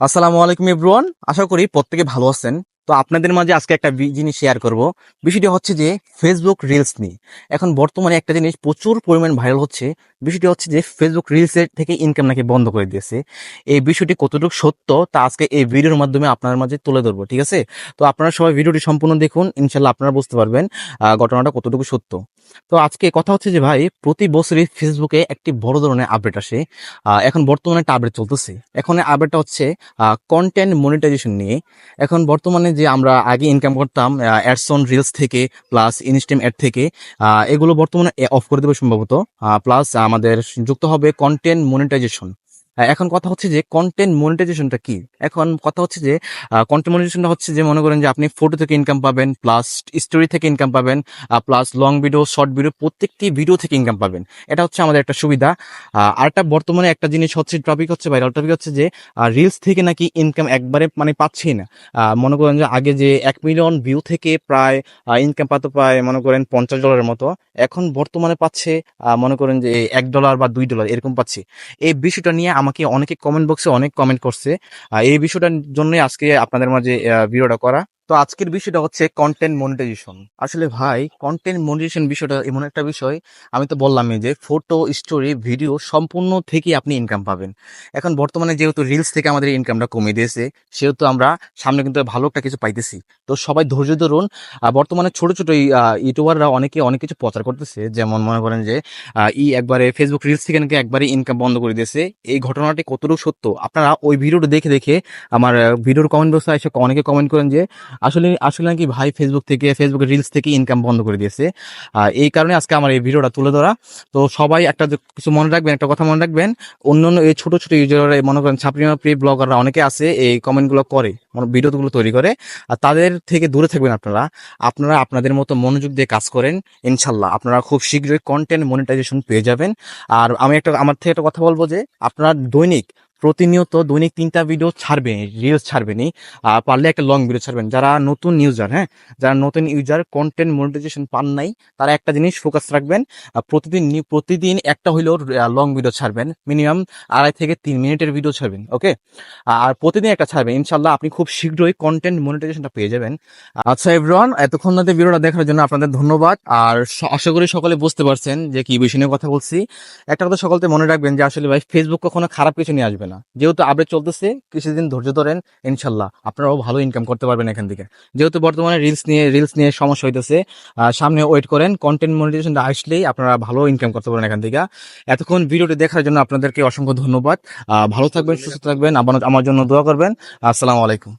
আসসালামু আলাইকুম ইব্রুয়ান আশা করি প্রত্যেকে ভালো আছেন। তো আপনাদের মাঝে আজকে একটা জিনিস শেয়ার করব। বিষয়টি হচ্ছে যে ফেসবুক রিলস নিয়ে। এখন বর্তমানে একটা জিনিস প্রচুর পরিমাণ ভাইরাল হচ্ছে। বিষয়টি হচ্ছে যে ফেসবুক রিলসের থেকে ইনকাম নাকি বন্ধ করে দিয়েছে। এই বিষয়টি কতটুকু সত্য তা আজকে এই ভিডিওর মাধ্যমে আপনার মাঝে তুলে ধরবো, ঠিক আছে? তো আপনারা সবাই ভিডিওটি সম্পূর্ণ দেখুন ইনশাল্লাহ আপনারা বুঝতে পারবেন ঘটনাটা কতটুকু সত্য। তো আজকে কথা হচ্ছে যে ভাই, প্রতি বছরই ফেসবুকে একটি বড় ধরনের আপডেট আসে। এখন বর্তমানে একটা আপডেট চলতেছে। এখন আপডেটটা হচ্ছে কন্টেন্ট মনিটাইজেশন নিয়ে। এখন বর্তমানে যে আমরা আগে ইনকাম করতাম অ্যাডসন রিলস থেকে প্লাস ইনস্টেম অ্যাড থেকে এগুলো বর্তমানে অফ করে দেবে সম্ভবত। প্লাস আমাদের যুক্ত হবে কন্টেন্ট মনিটাইজেশন এখন কথা হচ্ছে যে কন্টেন্ট মনিটাইজেশনটা কি? এখন কথা হচ্ছে যে কন্টেন্ট মনিটাইজেশনটা হচ্ছে যে মনে করেন যে আপনি ফটো থেকে ইনকাম পাবেন প্লাস স্টোরি থেকে ইনকাম পাবেন plus long video short video প্রত্যেকটি ভিডিও থেকে ইনকাম পাবেন। এটা হচ্ছে আমাদের একটা সুবিধা। আহ, আরেকটা বর্তমানে একটা জিনিস হচ্ছে টপিক হচ্ছে ভাইরাল টপিক হচ্ছে যে রিলস থেকে নাকি ইনকাম একবারে মানে পাচ্ছি না। মনে করেন যে আগে যে এক মিলিয়ন ভিউ থেকে প্রায় ইনকাম পাতো প্রায় মনে করেন পঞ্চাশ ডলারের মতো এখন বর্তমানে পাচ্ছে মনে করেন যে এক ডলার বা দুই ডলার এরকম পাচ্ছি। এই বিষয়টা নিয়ে আমাকে অনেকে কমেন্ট বক্সে অনেক কমেন্ট করছে। এই বিষয়টার জন্যই আজকে আপনাদের মাঝে ভিডিওটা করা। তো আজকের বিষয়টা হচ্ছে কন্টেন্ট মনিটাইজেশন আসলে ভাই কন্টেন্ট মনিটাইজেশন বিষয়টা এমন একটা বিষয়, আমি তো বললামই যে ফটো স্টোরি ভিডিও সম্পূর্ণ থেকে আপনি ইনকাম পাবেন। এখন বর্তমানে যেহেতু রিলস থেকে আমাদের ইনকামটা কমে দিয়েছে, সেহেতু আমরা সামনে কিন্তু ভালো একটা কিছু পাইতেছি। তো সবাই ধৈর্য ধরুন বর্তমানে ছোট ছোট ইউটিউবাররা অনেকে অনেক কিছু প্রচার করতেছে। যেমন মনে করেন যে ই একবারে ফেসবুক রিলস থেকে নাকি একবারে ইনকাম বন্ধ করে দিয়েছে। এই ঘটনাটি কতটুকু সত্য? আপনারা ওই ভিডিওটা দেখে দেখে আমার ভিডিওর কমেন্ট বক্সে এসে অনেকে কমেন্ট করেন যে আসলে আসলে নাকি ভাই ফেসবুক থেকে ফেসবুকের রিলস থেকে ইনকাম বন্ধ করে দিয়েছে। এই কারণে আজকে আমার এই ভিডিওটা তুলে ধরা। তো সবাই একটা কিছু মনে রাখবেন, একটা কথা মনে রাখবেন। অন্য অন্য এই ছোটো, ছোট ইউজাররা মনে করেন ছাপড়ি মাপড়ি ব্লগাররা অনেকে আছে, এই কমেন্টগুলো করে ভিডিওগুলো তৈরি করে। আর তাদের থেকে দূরে থাকবেন আপনারা। আপনারা আপনাদের মতো মনোযোগ দিয়ে কাজ করেন, ইনশাল্লাহ। আপনারা খুব শীঘ্রই কন্টেন্ট মনিটাইজেশন পেয়ে যাবেন। আর আমি একটা, আমার থেকে একটা কথা বলব যে, আপনারা দৈনিক প্রতিনিয়ত দৈনিক তিনটা ভিডিও ছাড়বেন রিলস ছাড়বেনই আর পারলে একটা লং ভিডিও ছাড়বেন। যারা নতুন ইউজার হ্যাঁ যারা নতুন ইউজার কন্টেন্ট মনিটাইজেশন পান নাই, তারা একটা জিনিস ফোকাস রাখবেন। প্রতিদিন প্রতিদিন একটা হইলেও লং ভিডিও ছাড়বেন। মিনিমাম আড়াই থেকে তিন মিনিটের ভিডিও ছাড়বেন ওকে আর প্রতিদিন একটা ছাড়বেন। ইনশাল্লাহ আপনি খুব শীঘ্রই কন্টেন্ট মনিটাইজেশনটা পেয়ে যাবেন। আচ্ছা এভরিওয়ান এতক্ষণ ধরে ভিডিওটা দেখার জন্য আপনাদের ধন্যবাদ। আর আশা করি সকলে বুঝতে পারছেন যে কি বিষয় নিয়ে কথা বলছি। একটা কথা সকলকে মনে রাখবেন যে আসলে ভাই ফেসবুক কখনো খারাপ কিছু নিয়ে আসবে না। যেহেতু আপডেট চলতেছে, কিছুদিন ধৈর্য ধরেন, ইনশাল্লাহ আপনারাও ভালো ইনকাম করতে পারবেন এখান থেকে। যেহেতু বর্তমানে রিলস নিয়ে রিলস নিয়ে সমস্যা হইতেছে সামনে ওয়েট করেন কন্টেন্ট মনিটাইজেশনটা আসলেই আপনারা ভালো ইনকাম করতে পারবেন এখান থেকে। এতক্ষণ ভিডিওটি দেখার জন্য আপনাদেরকে অসংখ্য ধন্যবাদ। ভালো থাকবেন, সুস্থ থাকবেন আমার জন্য দোয়া করবেন। আসসালামু আলাইকুম।